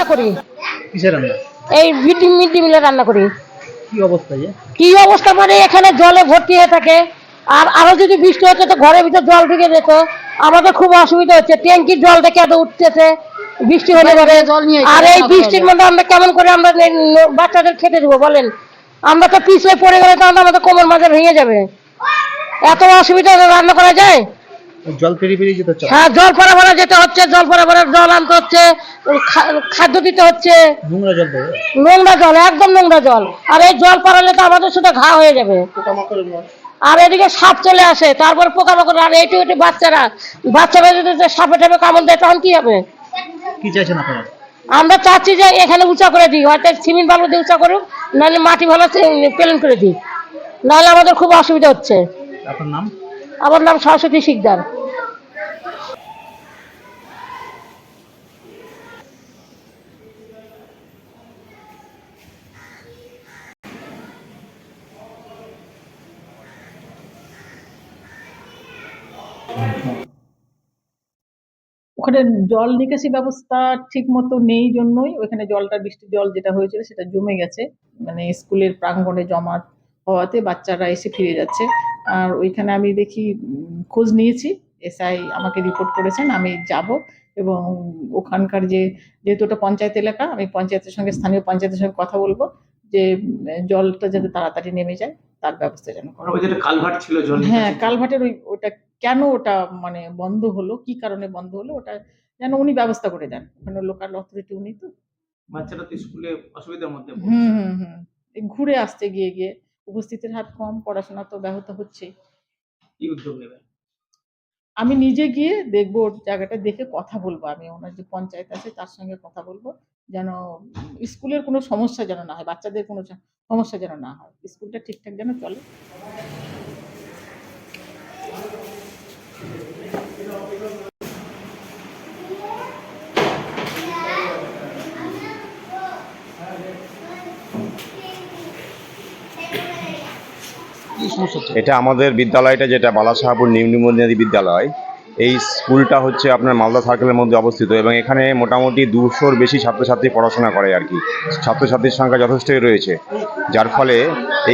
রান্না করি? কিসের রান্না? এই মিড মিড ডে মিলে রান্না করি। কি অবস্থা যে কি অবস্থা মানে এখানে জলে ভর্তি হয়ে থাকে। আর আরও যদি বৃষ্টি হচ্ছে তো ঘরের ভিতর জল ঢুকে যেত আমাদের খুব অসুবিধা হচ্ছে। ট্যাঙ্কির জলটা কেন উঠতেছে। বৃষ্টি হলে পরে। জল নিয়ে আর এই বৃষ্টির মধ্যে আমরা কেমন করে আমরা বাচ্চাদের খেতে দেবো বলেন? আমরা তো পিছিয়ে পড়ে গেলে তাহলে আমাদের কোমর মাঝে ভেঙে যাবে। এত অসুবিধা রান্না করা যায়? জল পেরিয়ে পেরিয়ে যেতে হচ্ছে। হ্যাঁ জল পরা ভরা যেতে হচ্ছে জল পরা ভরা জল আনতে হচ্ছে খাদ্য দিতে হচ্ছে। নোংরা জল নোংরা জল একদম নোংরা জল। আর এই জল পড়ালে তো আমাদের শুধু ঘা হয়ে যাবে। আর এদিকে সাপ চলে আসে তারপর পোকামাকড় আর এইটু এইটু বাচ্চারা বাচ্চারা যদি সাপে টাপে কামড় দেয় তখন কি হবে? কি চাইছেন আপনারা? আমরা চাচ্ছি যে এখানে উঁচা করে দিই হয়তো সিমেন্ট বালু দিয়ে উঁচা করুক নাহলে মাটি ভালো প্লেন করে দিই। নাহলে আমাদের খুব অসুবিধা হচ্ছে। আপনার নাম? আমার নাম সরস্বতী শিকদার। ওখানে জল নিকাশি ব্যবস্থা ঠিক মতো নেই জন্যই, ওখানে জলটা, বৃষ্টির জল যেটা হয়েছিল সেটা জমে গেছে। মানে স্কুলের প্রাঙ্গণে জমা হওয়াতে বাচ্চারা এসে ফিরে যাচ্ছে। আর ওইখানে আমি দেখি খোঁজ নিয়েছি। এসআই আমাকে রিপোর্ট করেছেন আমি যাব এবং ওখানকার যে যেহেতু ওটা পঞ্চায়েত এলাকা আমি পঞ্চায়েতের সঙ্গে স্থানীয় পঞ্চায়েতের সঙ্গে কথা বলব যে জলটা যাতে তাড়াতাড়ি নেমে যায় তার ব্যবস্থা যেন হয়। কালভার্ট ছিল জল হ্যাঁ কালভার্টের ওই ওটা কেন ওটা মানে বন্ধ হলো? কি কারণে বন্ধ হলো? ওটা যেন উনি ব্যবস্থা করে দেন। ওখানে লোকাল অথরিটি উনি তো। বাচ্চারা তো স্কুলে অসুবিধার মধ্যে। হুম হুম হুম। ঘুরে আসতে গিয়ে গিয়ে উপস্থিতির হাত কম পড়াশোনা তো ব্যাহত হচ্ছে। কি উদ্যোগ নেবে আমি নিজে গিয়ে দেখব জায়গাটা দেখে কথা বলব। আমি ওনার যে পঞ্চায়েত আছে তার সঙ্গে কথা বলব। যেন স্কুলের কোনো সমস্যা যেন না হয় বাচ্চাদের কোনো সমস্যা যেন না হয়। স্কুলটা ঠিকঠাক যেন চলে। এটা আমাদের বিদ্যালয়টা যেটা বালাসাহাপুর নিম্নবুনিয়াদী বিদ্যালয়, এই স্কুলটা হচ্ছে আপনার মালদা সার্কেলের মধ্যে অবস্থিত এবং এখানে মোটামুটি দুশোর বেশি ছাত্রছাত্রী পড়াশোনা করে আর কি। ছাত্রছাত্রীর সংখ্যা যথেষ্টই রয়েছে, যার ফলে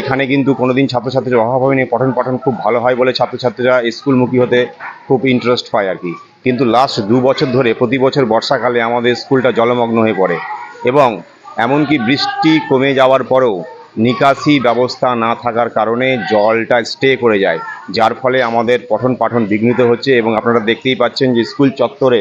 এখানে কিন্তু কোনোদিন ছাত্রছাত্রীর অভাব হয়নি, পঠন পঠন খুব ভালো হয় বলে ছাত্রছাত্রীরা স্কুলমুখী হতে খুব ইন্টারেস্ট পায় আর কি। কিন্তু লাস্ট দু বছর ধরে প্রতি বছর বর্ষাকালে আমাদের স্কুলটা জলমগ্ন হয়ে পড়ে এবং এমনকি বৃষ্টি কমে যাওয়ার পরেও নিকাশি ব্যবস্থা না থাকার কারণে জলটা স্টে করে যায়, যার ফলে আমাদের পঠন পাঠন বিঘ্নিত হচ্ছে এবং আপনারা দেখতেই পাচ্ছেন যে স্কুল চত্বরে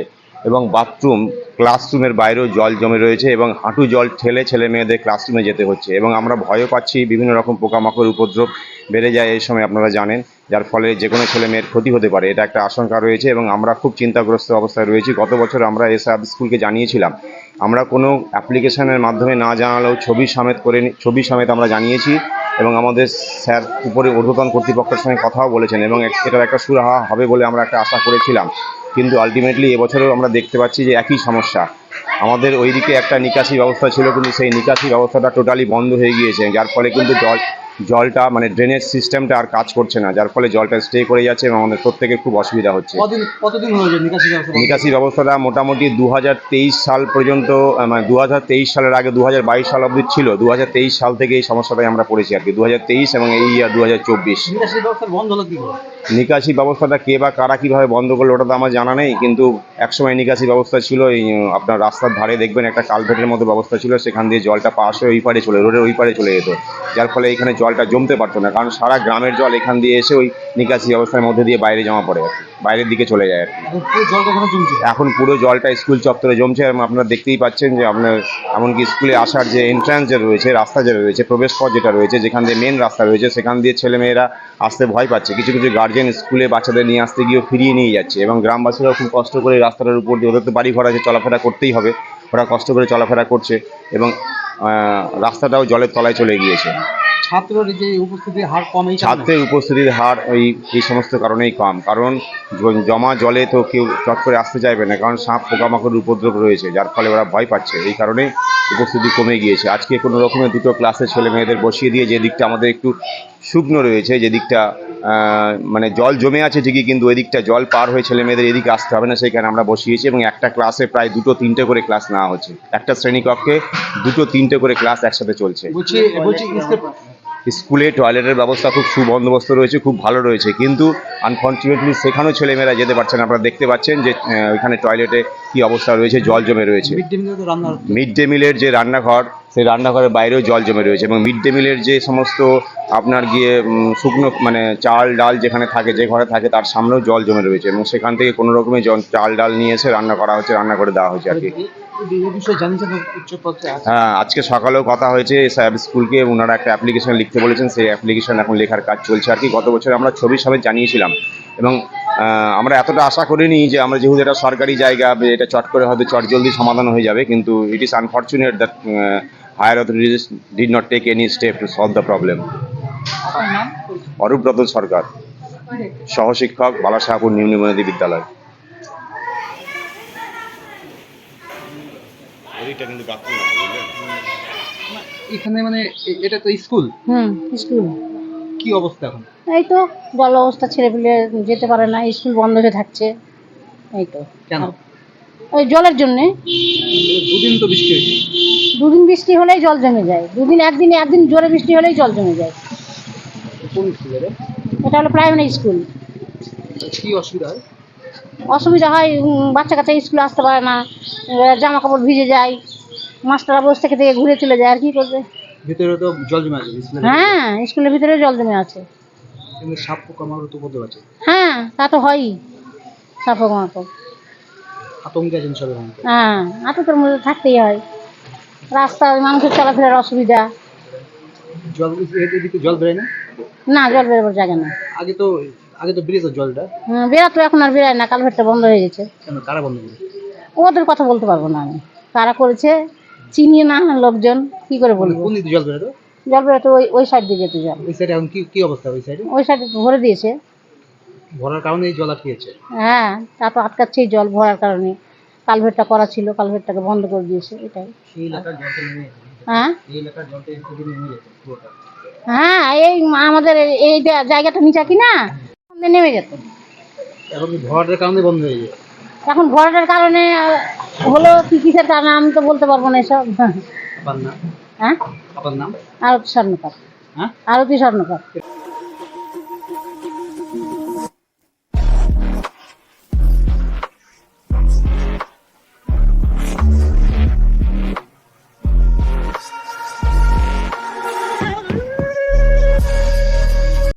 এবং বাথরুম ক্লাসরুমের বাইরেও জল জমে রয়েছে এবং হাঁটু জল ঠেলে ছেলে মেয়েদের ক্লাসরুমে যেতে হচ্ছে এবং আমরা ভয়ও পাচ্ছি বিভিন্ন রকম পোকামাকড়, উপদ্রব বেড়ে যায় এই সময় আপনারা জানেন। যার ফলে যে কোনো ছেলে মেয়ের ক্ষতি হতে পারে, এটা একটা আশঙ্কা রয়েছে এবং আমরা খুব চিন্তাগ্রস্ত অবস্থায় রয়েছি। গত বছর আমরা এসআব স্কুলকে জানিয়েছিলাম। আমরা কোনো অ্যাপ্লিকেশনের মাধ্যমে না জানালেও ছবি সমেত করে ছবি সমেত আমরা জানিয়েছি এবং আমাদের স্যার উপরে ঊর্ধ্বতন কর্তৃপক্ষের সঙ্গে কথাও বলেছেন এবং এটার একটা সুরাহা হবে বলে আমরা একটা আশা করেছিলাম। কিন্তু আলটিমেটলি এবছরেও আমরা দেখতে পাচ্ছি যে একই সমস্যা। আমাদের ওইদিকে একটা নিকাশি ব্যবস্থা ছিল, কিন্তু সেই নিকাশি ব্যবস্থাটা টোটালি বন্ধ হয়ে গিয়েছে, যার ফলে কিন্তু জল জলটা মানে ড্রেনেজ সিস্টেমটা আর কাজ করছে না যার ফলে জলটা স্টে করে যাচ্ছে এবং আমাদের প্রত্যেকের খুব অসুবিধা হচ্ছে। কদিন কতদিন হয়েছে নিকাশি ব্যবস্থা নিকাশি ব্যবস্থাটা মোটামুটি দু হাজার তেইশ সাল পর্যন্ত মানে দু হাজার তেইশ সালের আগে দু হাজার বাইশ সাল অবধি ছিল দু হাজার তেইশ সাল থেকে এই সমস্যাটাই আমরা পড়েছি আর কি দু হাজার তেইশ এবং এই ইয়ার দু নিকাশি ব্যবস্থা বন্ধ হলো কি করে? নিকাশি ব্যবস্থাটা কে বা কারা কীভাবে বন্ধ করল ওটা তো আমার জানা নেই, কিন্তু একসময় নিকাশি ব্যবস্থা ছিল, এই আপনার রাস্তার ধারে দেখবেন একটা কালভেটের মতো ব্যবস্থা ছিল, সেখান দিয়ে জলটা পাশ হয়ে ওই পারে চলে, রোডের ওই পারে চলে যেত। যার ফলে এখানে জলটা জমতে পারতো না, কারণ সারা গ্রামের জল এখান দিয়ে এসে ওই নিকাশি ব্যবস্থার মধ্যে দিয়ে বাইরে জমা পড়ে কি। বাইরের দিকে চলে যায় আর কি। এখন পুরো জলটা স্কুল চত্বরে জমছে এবং আপনারা দেখতেই পাচ্ছেন যে আপনার এমনকি স্কুলে আসার যে এন্ট্রান্স যে রয়েছে রাস্তা যে রয়েছে প্রবেশ পথ যেটা রয়েছে যেখান দিয়ে মেন রাস্তা রয়েছে সেখান দিয়ে ছেলেমেয়েরা আসতে ভয় পাচ্ছে। কিছু কিছু গার্জেন স্কুলে বাচ্চাদের নিয়ে আসতে গিয়েও ফিরিয়ে নিয়ে যাচ্ছে এবং গ্রামবাসীরাও খুব কষ্ট করে রাস্তাটার উপর দিয়ে ওদের তো বাড়ি ঘর আছে চলাফেরা করতেই হবে। ওরা কষ্ট করে চলাফেরা করছে এবং রাস্তাটাও জলের তলায় চলে গিয়েছে। ছাত্রের যে উপস্থিতির হার কম এই ছাত্রের উপস্থিতির হার ওই এই সমস্ত কারণেই কম। কারণ জমা জলে তো কেউ চট করে আসতে চাইবে না কারণ সাপ পোকামাকড়ের উপদ্রব রয়েছে যার ফলে ওরা ভয় পাচ্ছে। এই কারণে উপস্থিতি কমে গিয়েছে। আজকে কোনো রকমের দুটো ক্লাসে ছেলে মেয়েদের বসিয়ে দিয়ে যে দিকটা আমাদের একটু শুকনো রয়েছে যে দিকটা মানে জল জমে আছে ঠিকই কিন্তু ওই দিকটা জল পার হয়ে ছেলে মেয়েদের এদিকে আসতে হবে না সেইখানে আমরা বসিয়েছি এবং একটা ক্লাসে প্রায় দুটো তিনটে করে ক্লাস নেওয়া হচ্ছে। একটা শ্রেণীকক্ষে দুটো তিনটে করে ক্লাস একসাথে চলছে। স্কুল টয়লেটের ব্যবস্থা খুব সুবন্দোবস্ত রয়েছে খুব ভালো রয়েছে কিন্তু আনফর্চুনেটলি সেখানেও ছেলেমেয়েরা যেতে পারছে না। আপনারা দেখতে পাচ্ছেন যে ওইখানে টয়লেটে কি অবস্থা রয়েছে জল জমে রয়েছে। মিড ডে মিলের যে রান্নাঘর সেই রান্নাঘরের বাইরেও জল জমে রয়েছে এবং মিড ডে মিলের যে সমস্ত আপনার গিয়ে শুকনো মানে চাল ডাল যেখানে থাকে যে ঘরে থাকে তার সামনেও জল জমে রয়েছে এবং সেখান থেকে কোনো রকমের জল চাল ডাল নিয়ে এসে রান্না করা হচ্ছে রান্না করে দেওয়া হচ্ছে আর কি। হ্যাঁ আজকে সকালেও কথা হয়েছে স্যার স্কুলকে ওনারা একটা অ্যাপ্লিকেশন লিখতে বলেছেন সেই অ্যাপ্লিকেশন এখন লেখার কাজ চলছে আর কি। গত বছর আমরা ছবি সমেত জানিয়েছিলাম এবং আমরা এতটা আশা করিনি যে আমরা যেহেতু এটা সরকারি জায়গা এটা চট করে হয়তো চট জলদি সমাধান হয়ে যাবে কিন্তু it is unfortunate that higher authorities did not take any step to solve the problem Arup Ratan Sarkar সহশিক্ষক Balasahapur new Nimnadi বিদ্যালয়। এখানে মানে এটা তো স্কুল? হুম স্কুল। কি অবস্থা এখন? এই তো জল অবস্থা ছেলে পেলে যেতে পারে না স্কুল বন্ধ হয়ে থাকছে। এই তো। কেন? ওই জলের জন্যে। দুদিন তো বৃষ্টি হয়েছে। দুদিন বৃষ্টি হলেই জল জমে যায়। দুদিন একদিন একদিন জোরে বৃষ্টি হলেই জল জমে যায়? এটা হলো প্রাইমারি স্কুল কি অসুবিধা হয়? অসুবিধা হয় বাচ্চা কাচ্চা স্কুলে আসতে পারে না জামা কাপড় ভিজে যায় মাস্টাররা বসে থেকে থেকে ঘুরে চলে যায় আর কি করবে? ভিতরে তো জল জমে আছে হ্যাঁ স্কুলের ভিতরে জল জমে আছে। কিন্তু সাপ পোকামাকড় তো উপদ্রব আছে হ্যাঁ তা তো হয়ই সাপক মাপক আতঙ্কে আছেন সবাই। হ্যাঁ আতঙ্কের মধ্যে থাকতেই হয়। রাস্তায় মানুষের চলাফেরার অসুবিধা। জল এদিকে জল বেরোয় না? না জল বেরোবার জায়গা না আগে তো আগে তো জলটা। বেরাতো এখন আর বেরায় না কালভেটটা বন্ধ হয়ে গেছে। কেন কারা বন্ধ করে ওদের কথা বলতে পারব না আমি। কারা করেছে চিনি না লোকজন কি করে বলব? কোন দিকে জল বেরোতো জল বেরোতো ওই ওই সাইড দিয়ে যেতে জল ওই সাইডে এখন কি কি অবস্থা ওই সাইডে ওই সাইডে ভরে দিয়েছে। ভরার কারণে এই জল আটকেছে হ্যাঁ তা তো আটকাচ্ছে জল ভরার কারণে। কালভেটটা করা ছিল কালভেটটাকে বন্ধ করে দিয়েছে এটাই। গেছে হ্যাঁ? এই হ্যাঁ এই আমাদের এই- জায়গাটা নিচা কি না? ওখানে নেমে যেত এখন কি কারণে বন্ধ হয়ে গেছে? এখন ভরাটার কারণে হলো কি কিসের কারণে আমি তো বলতে পারব না এসব। হ্যাঁ? আপনার নাম? আরতি স্বর্ণকার। হ্যাঁ? আরতি স্বর্ণকার।